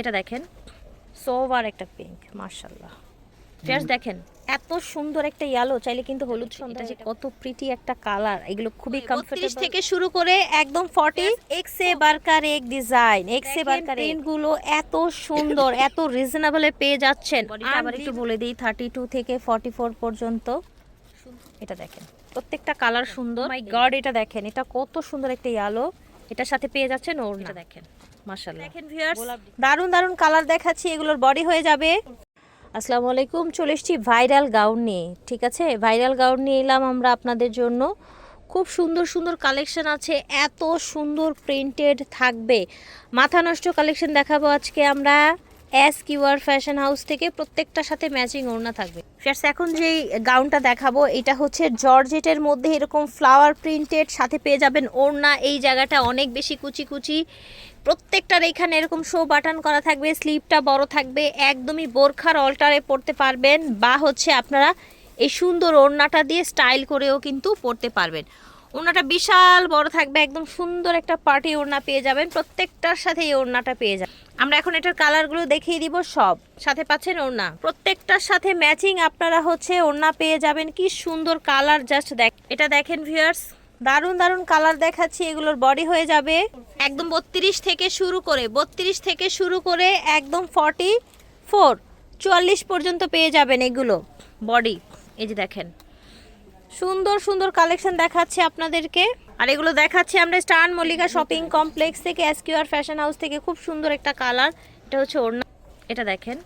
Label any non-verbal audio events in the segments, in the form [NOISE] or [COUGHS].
এটা দেখেন সোভার একটা পিঙ্ক মার্শাল্লাহ ফেয়ার্স দেখেন এত সুন্দর একটা ইয়েলো চাইলে কিন্তু হলুদ সন্ধ্যা যে কত প্রিটি একটা কালার এগুলো খুবই কমফোর্টেবল থেকে শুরু করে একদম 40 এক্স এ বারকার এক ডিজাইন এক্স এ বারকারগুলো এত সুন্দর এত রিজনেবলে পেয়ে যাচ্ছেন। আবার একটু বলে দিই 32 থেকে 44 পর্যন্ত। এটা দেখেন প্রত্যেকটা কালার সুন্দর। মাই গড এটা দেখেন এটা কত সুন্দর একটা ইয়েলো এটার সাথে পেয়ে যাচ্ছেন ওড়না। দেখেন। মাশাআল্লাহ। দেখেন ভিউয়ার্স দারুণ দারুণ কালার দেখাচ্ছি এগুলোর বডি হয়ে যাবে। আসসালামু আলাইকুম চলে এসেছি ভাইরাল গাউন নিয়ে ঠিক আছে? ভাইরাল গাউন নিয়ে এলাম আমরা আপনাদের জন্য। খুব সুন্দর সুন্দর কালেকশন আছে এত সুন্দর প্রিন্টেড থাকবে। মাথা নষ্ট কালেকশন দেখাবো আজকে আমরা। এস কিউআর ফ্যাশন হাউস থেকে প্রত্যেকটার সাথে ম্যাচিং ওড়না থাকবে। ফ্রেন্ডস এখন যেই গাউনটা দেখাবো এটা হচ্ছে জর্জেটের মধ্যে এরকম ফ্লাওয়ার প্রিন্টেড সাথে পেয়ে যাবেন ওড়না। এই জায়গাটা অনেক বেশি কুচি কুচি। প্রত্যেকটার এখানে এরকম শো বাটন করা থাকবে স্লিপটা বড় থাকবে, একদমই বোরখার অল্টারে পড়তে পারবেন বা হচ্ছে আপনারা এই সুন্দর ওড়নাটা দিয়ে স্টাইল করেও কিন্তু পড়তে পারবেন। ওড়নাটা বিশাল বড় থাকবে, একদম সুন্দর একটা পার্টি ওড়না পেয়ে যাবেন, প্রত্যেকটার সাথে এই ওড়নাটা পেয়ে যাবেন। আমরা এখন এটার কালারগুলো দেখিয়ে দিব সব, সাথে পাচ্ছেন ওড়না। প্রত্যেকটার সাথে ম্যাচিং আপনারা হচ্ছে ওড়না পেয়ে যাবেন, কি সুন্দর কালার জাস্ট দেখ এটা দেখেন ভিউয়ার্স দারুণ দারুণ কালার দেখাচ্ছি, এগুলোর বডি হয়ে যাবে। একদম বত্রিশ থেকে শুরু করে, বত্রিশ থেকে শুরু করে একদম ফর্টি ফোর চুয়াল্লিশ পর্যন্ত পেয়ে যাবেন এগুলো বডি এই যে দেখেন, সুন্দর সুন্দর কালেকশন দেখাচ্ছে আপনাদেরকে। আর এগুলো দেখাচ্ছি আমরা স্টান মল্লিকা শপিং কমপ্লেক্স থেকে এসকিউআর ফ্যাশন হাউস থেকে, খুব সুন্দর একটা কালার এটা হচ্ছে ওড়না, এটা দেখেন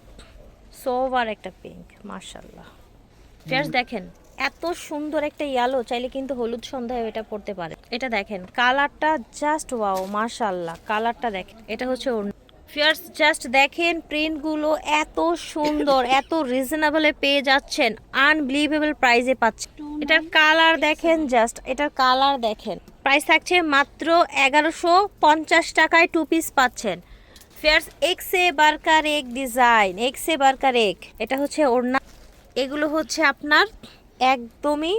সোভার একটা পিঙ্ক মার্শাল্লাহ ফেয়ার্স দেখেন এত সুন্দর একটা ইয়েলো চাইলে কিন্তু হলুদ সন্ধ্যায় এটা পড়তে পারে। এটা দেখেন কালারটা জাস্ট ওয়াও মার্শাল্লাহ কালারটা দেখেন। এটা হচ্ছে ওড়না। ফিয়ার্স জাস্ট দেখেন প্রিন্টগুলো এত সুন্দর [LAUGHS] এত রিজনেবলে পেয়ে যাচ্ছেন আনবিলিভেবল প্রাইসে পাচ্ছেন। এটার কালার দেখেন জাস্ট এটার কালার দেখেন। প্রাইস থাকছে মাত্র এগারোশো পঞ্চাশ টাকায় টু পিস পাচ্ছেন। ফেয়ার্স এক্স এ বার্কার এক ডিজাইন এক্স এ বার্কার এক এটা হচ্ছে ওড়না। এগুলো হচ্ছে আপনার একদমই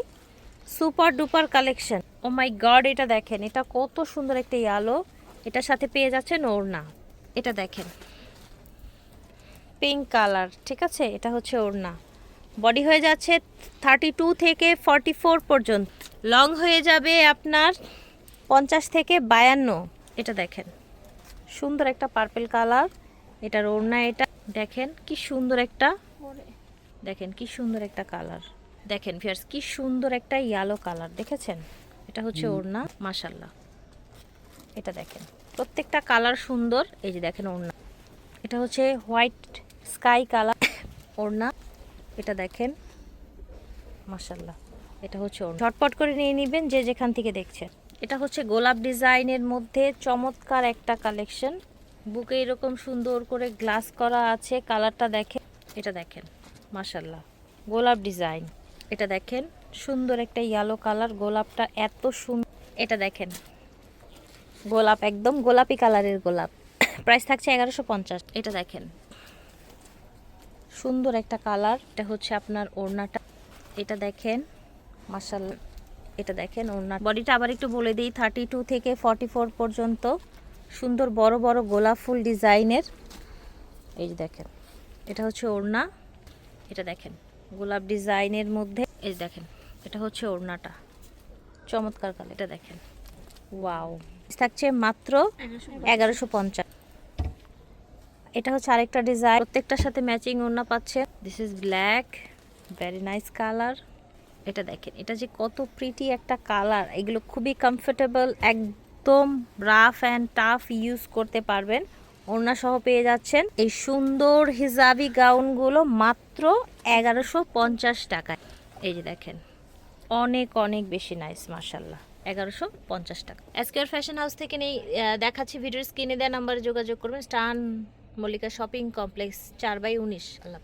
super duper collection. Oh my god এটা দেখেন, এটা কত সুন্দর একটা ইয়ালো। এটার সাথে পেয়ে যাচ্ছেন ওড়না। এটা দেখেন পিঙ্ক কালার ঠিক আছে? এটা হচ্ছে ওড়না। বডি হয়ে যাচ্ছে থার্টি টু থেকে ফর্টি ফোর পর্যন্ত। লং হয়ে যাবে আপনার পঞ্চাশ থেকে বায়ান্ন। এটা দেখেন, সুন্দর একটা পার্পেল কালার এটার ওড়না, এটা দেখেন, কি সুন্দর একটা, দেখেন, কি সুন্দর একটা কালার দেখেন ফিয়ার্স কি সুন্দর একটা ইয়েলো কালার দেখেছেন? এটা হচ্ছে ওড়না মাশাল্লাহ এটা দেখেন প্রত্যেকটা কালার সুন্দর এই যে দেখেন ওড়না। এটা হচ্ছে হোয়াইট স্কাই কালার ওড়না। এটা দেখেন মাশাল্লাহ এটা হচ্ছে ওড়না। ঝটপট করে নিয়ে নেবেন যে যেখান থেকে দেখছেন। এটা হচ্ছে গোলাপ ডিজাইনের মধ্যে চমৎকার একটা কালেকশন বুকে এরকম সুন্দর করে গ্লাস করা আছে কালারটা দেখেন। এটা দেখেন মাশাল্লাহ গোলাপ ডিজাইন। এটা দেখেন, সুন্দর একটা ইয়েলো কালার গোলাপটা এত সুন্দর এটা দেখেন, গোলাপ, একদম গোলাপি কালারের গোলাপ। [COUGHS] প্রাইস থাকছে এগারোশো পঞ্চাশ, এটা দেখেন। সুন্দর একটা কালার এটা হচ্ছে আপনার ওড়নাটা। এটা দেখেন মার্শাল এটা দেখেন ওড়না বডিটা আবার একটু বলে দিই থার্টি টু থেকে ফর্টি ফোর পর্যন্ত। সুন্দর বড় বড় গোলাপ ফুল ডিজাইনের এই যে দেখেন, এটা হচ্ছে ওড়না, এটা দেখেন। গোলাপ ডিজাইনের মধ্যে। এই দেখেন এটা হচ্ছে ওড়নাটা। চমৎকার কালার এটা দেখেন। ওয়াও থাকছে মাত্র এগারোশো পঞ্চাশ। এটা হচ্ছে আরেকটা ডিজাইন প্রত্যেকটার সাথে ম্যাচিং ওড়না পাচ্ছে। This is black very nice colour এটা দেখেন এটা যে কত প্রিটি একটা কালার এগুলো খুবই কমফোর্টেবল একদম রাফ অ্যান্ড টাফ ইউজ করতে পারবেন। ওড়না সহ পেয়ে যাচ্ছেন। এই সুন্দর হিজাবি গাউনগুলো মাত্র এগারোশো পঞ্চাশ টাকায়। এই যে দেখেন, অনেক অনেক বেশি নাইস মার্শাল্লাহ এগারোশো পঞ্চাশ টাকা। এসকেআর ফ্যাশন হাউস থেকে নেই দেখাচ্ছি ভিডিওর স্ক্রিনে দেওয়া নাম্বারে যোগাযোগ করবেন। স্টান মল্লিকা শপিং কমপ্লেক্স চার বাই উনিশ। আল্লাহ